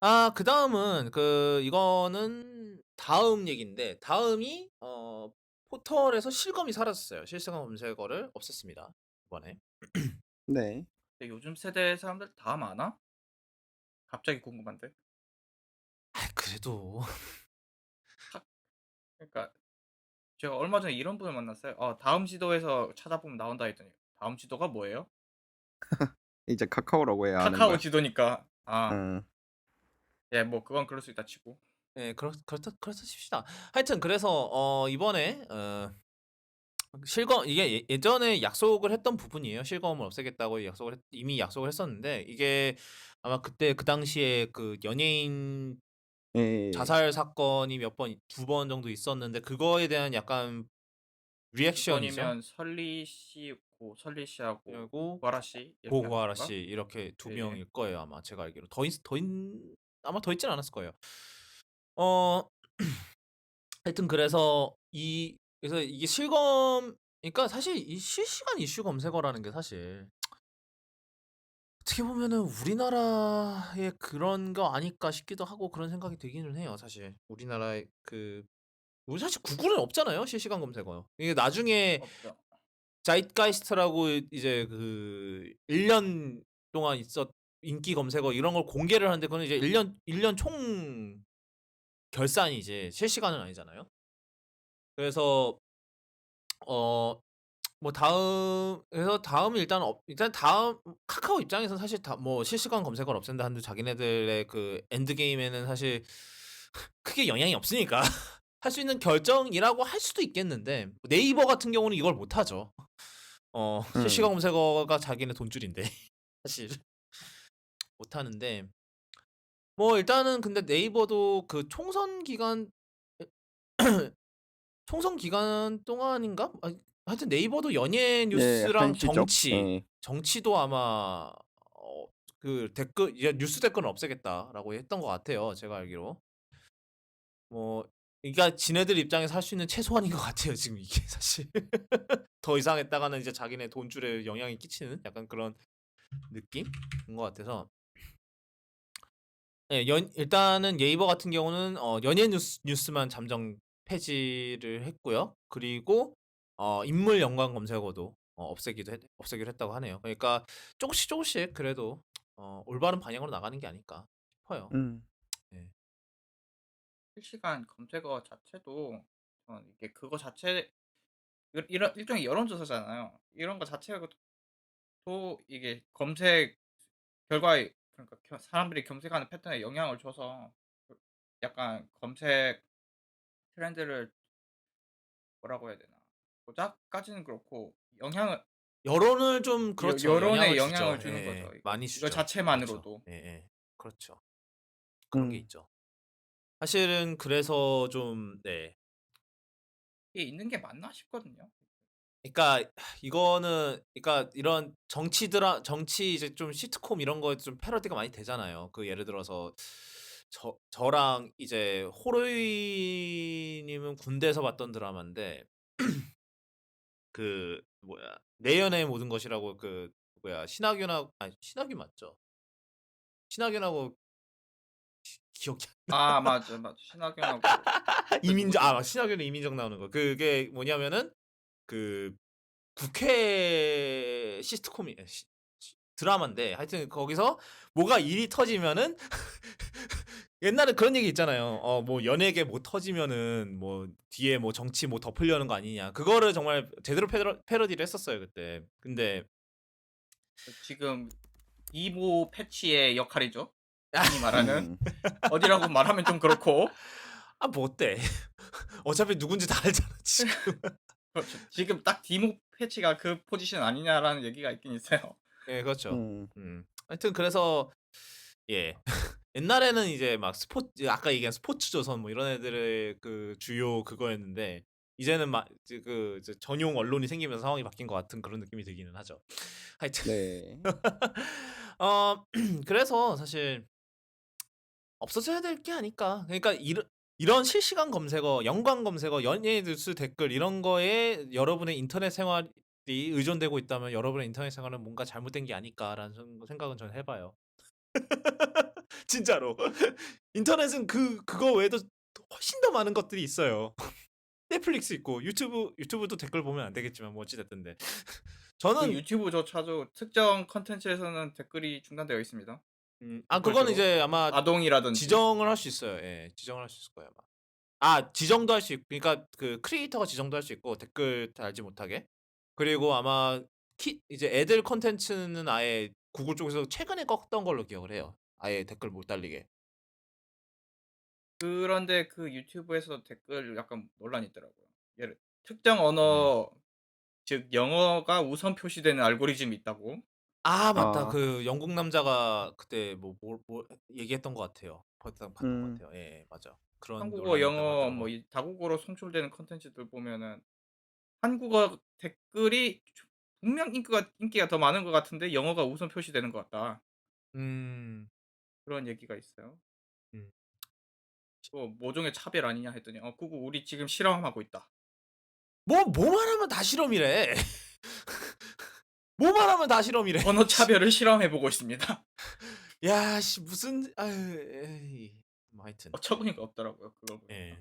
아 그 다음은 그 이거는 다음 얘기인데 다음이 어 포털에서 실검이 사라졌어요. 실시간 검색어를 없앴습니다, 이번에. 네. 근데 요즘 세대 사람들 다음 아나? 갑자기 궁금한데. 아 그래도 그러니까 제가 얼마 전에 이런 분을 만났어요. 어 다음 지도에서 찾아보면 나온다 했더니 다음 지도가 뭐예요? 이제 카카오라고 해야 하는 카카오 거야. 지도니까. 아. 응. 예, 뭐 그건 그럴 수 있다 치고. 예, 그렇 그렇다 그렇다 칩시다. 하여튼 그래서 어 이번에 어 실검 이게 예 예전에 약속을 했던 부분이에요. 실검을 없애겠다고 약속을 했 이미 약속을 했었는데 이게 아마 그때 그 당시에 그 연예인 예. 자살 사건이 몇번 2번 정도 있었는데 그거에 대한 약간 리액션이죠. 이번이면 설리 씨, 고 설리 씨하고 그리고 고아라 씨 이렇게 고고아라 건가? 씨 이렇게 두 예, 명일 예. 거예요, 아마 제가 알기로. 더있더있 아마 더 있진 않았을 거예요. 어 하여튼 그래서 이 그래서 이게 실검 그러니까 사실 이 실시간 이슈 검색어라는 게 사실 어떻게 보면은 우리나라의 그런 거 아닐까 싶기도 하고 그런 생각이 들기는 해요, 사실. 우리나라의 그 우리 사실 구글은 없잖아요, 실시간 검색어. 이게 나중에 없죠. 자이트가이스트라고 이제 그 1년 동안 있었 인기 검색어 이런 걸 공개를 하는데 그거는 이제 1년 1년 총 결산이지 실시간은 아니잖아요. 그래서 어 뭐 다음 그래서 다음은 일단 업 일단 다음 카카오 입장에서는 사실 다 뭐 실시간 검색어를 없앤다 한들 자기네들의 그 엔드 게임에는 사실 크게 영향이 없으니까 할 수 있는 결정이라고 할 수도 있겠는데 네이버 같은 경우는 이걸 못 하죠. 어 음. 실시간 검색어가 자기네 돈줄인데 사실 못 하는데 뭐 일단은 근데 네이버도 그 총선 기간 총선 기간 동안인가? 아 하여튼 네이버도 연예 예, 뉴스랑 한시적. 정치, 예. 정치도 아마 어 그 댓글 야 뉴스 댓글은 없애겠다라고 했던 것 같아요, 제가 알기로. 뭐 그러니까 지네들 입장에서 할 수 있는 최소한인 것 같아요, 지금 이게 사실. 더 이상 했다가는 이제 자기네 돈줄에 영향이 끼치는 약간 그런 느낌인 것 같아서. 예, 연 일단은 네이버 같은 경우는 어 연예 뉴스 뉴스만 잠정 폐지를 했고요. 그리고 어 인물 연관 검색어도 어 없애기도 했 없애기로 했다고 하네요. 그러니까 쪼금씩 쪼금씩 그래도 어 올바른 방향으로 나가는 게 아닐까 싶어요. 음. 예. 실시간 검색어 자체도 저는 이게 그거 자체 이 이런 일종의 여론조사잖아요. 이런 거 자체가 또 이게 검색 결과에 그러니까 겨 사람들이 검색하는 패턴에 영향을 줘서 그 약간 검색 트렌드를 뭐라고 해야 되나 조작까지는 그렇고 영향을 여론을 좀 여 그렇죠. 여론에 영향을 영향을 주죠. 주는 예예. 거죠. 이거 많이 이거 주죠. 그렇죠. 자체만으로도. 예 예. 그렇죠. 그런 게 음. 있죠. 사실은 그래서 좀 네. 이게 있는 게 맞나 싶거든요. 그러니까 이거는 그러니까 이런 정치 드라 정치 이제 좀 시트콤 이런 거에 좀 패러디가 많이 되잖아요. 그 예를 들어서 저 저랑 이제 호로이 님은 군대에서 봤던 드라마인데 그 뭐야 내 연애의 모든 것이라고 그 뭐야 신하균하고 아니 신하균 맞죠? 신하균하고 기 기억이 안아 맞아, 맞아. 신하균하고 그 이민정 아? 신하균이랑 이민정 나오는 거. 그게 뭐냐면은 그 국회 시트콤이 에시시 드라마인데 하여튼 거기서 뭐가 일이 터지면은 옛날에 그런 얘기 있잖아요. 어 뭐 연예계 뭐 터지면은 뭐 뒤에 뭐 정치 뭐 덮으려는 거 아니냐. 그거를 정말 제대로 패러 패러디를 했었어요 그때. 근데 그 지금 이모 패치의 역할이죠. 흔히 말하는 음. 어디라고 말하면 좀 그렇고 아 뭐 어때. 어차피 누군지 다 알잖아 지금. 그렇죠. 지금 딱 디모 패치가 그 포지션 아니냐라는 얘기가 있긴 있어요. 예 그렇죠. 음. 음. 하여튼 그래서 예. 옛날에는 이제 막 스포 아까 얘기한 스포츠 조선 뭐 이런 애들의 그 주요 그거였는데 이제는 막 이제 그 이제 전용 언론이 생기면서 상황이 바뀐 것 같은 그런 느낌이 들기는 하죠. 하여튼 네. 어 그래서 사실 없어져야 될 게 아닐까. 그러니까 이런 이런 실시간 검색어, 연관 검색어, 연예 뉴스 댓글 이런 거에 여러분의 인터넷 생활이 의존되고 있다면 여러분의 인터넷 생활은 뭔가 잘못된 게 아닐까라는 생 생각은 저는 해 봐요. 진짜로. 인터넷은 그 그거 외에도 훨씬 더 많은 것들이 있어요. 넷플릭스 있고 유튜브 유튜브도 댓글 보면 안 되겠지만 뭐 어찌 됐든데. 그 저는 유튜브조차도 특정 컨텐츠에서는 댓글이 중단되어 있습니다. 음, 아 그거는 별도로. 이제 아마 아동이라든지. 지정을 할 수 있어요. 예. 지정을 할 수 있을 거예요, 아마. 아, 지정도 할 수 있고 그러니까 그 크리에이터가 지정도 할 수 있고 댓글 달지 못하게. 그리고 아마 키 이제 애들 콘텐츠는 아예 구글 쪽에서 최근에 껐던 걸로 기억을 해요. 아예 댓글 못 달리게. 그런데 그 유튜브에서 댓글 약간 논란이 있더라고요. 예를 특정 음. 언어 즉 영어가 우선 표시되는 알고리즘이 있다고. 아, 맞다. 아. 그 영국 남자가 그때 뭐뭘뭐 얘기했던 것 같아요. 봤던 봤던 음. 것 같아요. 예, 맞아. 그런 한국어, 논란이 영어 하더라고요. 뭐 이 다국어로 송출되는 컨텐츠들 보면은 한국어 댓글이 분명 인기가 인기가 더 많은 것 같은데 영어가 우선 표시되는 것 같다. 음. 그런 얘기가 있어요. 음. 또 모종의 차별 아니냐 했더니 어 그거 우리 지금 실험하고 있다. 뭐 뭐만 하면 다 실험이래. 뭐만 하면 다 실험이래. 언어 차별을 실험해 보고 있습니다. 야, 씨 무슨 아유, 에이. 뭐 하여튼. 어처구니가 없더라고요. 그거 보니까. 예.